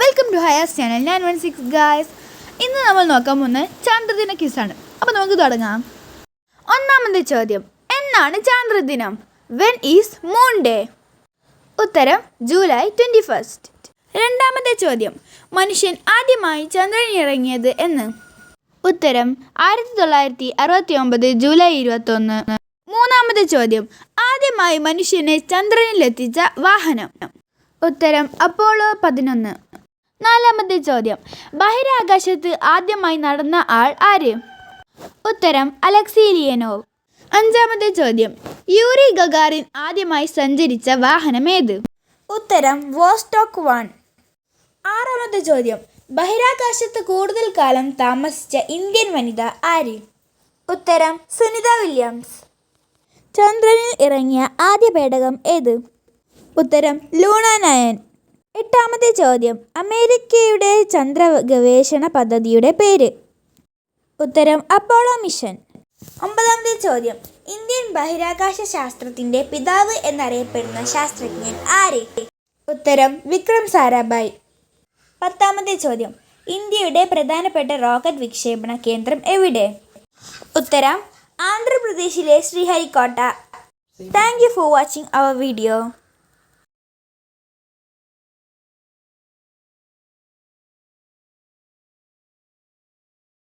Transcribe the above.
Welcome to our channel nine one six guys ഇന്ന് നമ്മൾ നോക്കാൻ പോകുന്നത് ചാന്ദ്രദിന ക്വിസാണ്. അപ്പോൾ നമുക്ക് തുടങ്ങാം. ഒന്നാമത്തെ ചോദ്യം. എന്നാണ് ചാന്ദ്രദിനം? വെൻ ഈസ് മൂൺ ഡേ ഉത്തരം ജൂലൈ ട്വന്റി ഫസ്റ്റ് രണ്ടാമത്തെ ചോദ്യം. മനുഷ്യൻ ആദ്യമായി ചന്ദ്രനിൽ ഇറങ്ങിയത് എന്ന്. ഉത്തരം ആയിരത്തി തൊള്ളായിരത്തി അറുപത്തി ഒമ്പത് ജൂലൈ ഇരുപത്തൊന്ന്. മൂന്നാമത്തെ ചോദ്യം. ആദ്യമായി മനുഷ്യനെ ചന്ദ്രനിലെത്തിച്ച വാഹനം. ഉത്തരം അപ്പോളോ പതിനൊന്ന്. നാലാമത്തെ ചോദ്യം. ബഹിരാകാശത്ത് ആദ്യമായി നടന്ന ആൾ ആര്? ഉത്തരം അലക്സീലിയനോവ്. അഞ്ചാമത്തെ ചോദ്യം. യൂറി ഗഗാറിൻ ആദ്യമായി സഞ്ചരിച്ച വാഹനം ഏത്? ഉത്തരം വോസ്റ്റോക്ക് വൺ ആറാമത്തെ ചോദ്യം. ബഹിരാകാശത്ത് കൂടുതൽ കാലം താമസിച്ച ഇന്ത്യൻ വനിത ആര്? ഉത്തരം സുനിത വില്യംസ്. ചന്ദ്രനിൽ ഇറങ്ങിയ ആദ്യ പേടകം ഏത്? ഉത്തരം ലൂണ നയൻ. എട്ടാമത്തെ ചോദ്യം. അമേരിക്കയുടെ ചന്ദ്ര ഗവേഷണ പദ്ധതിയുടെ പേര്. ഉത്തരം അപ്പോളോ മിഷൻ. ഒമ്പതാമത്തെ ചോദ്യം. ഇന്ത്യൻ ബഹിരാകാശ ശാസ്ത്രത്തിന്റെ പിതാവ് എന്നറിയപ്പെടുന്ന ശാസ്ത്രജ്ഞൻ ആര്? ഉത്തരം വിക്രം സാരാഭായ്. പത്താമത്തെ ചോദ്യം. ഇന്ത്യയുടെ പ്രധാനപ്പെട്ട റോക്കറ്റ് വിക്ഷേപണ കേന്ദ്രം എവിടെ? ഉത്തരം ആന്ധ്രാപ്രദേശിലെ Sriharikota. Thank you for watching our video.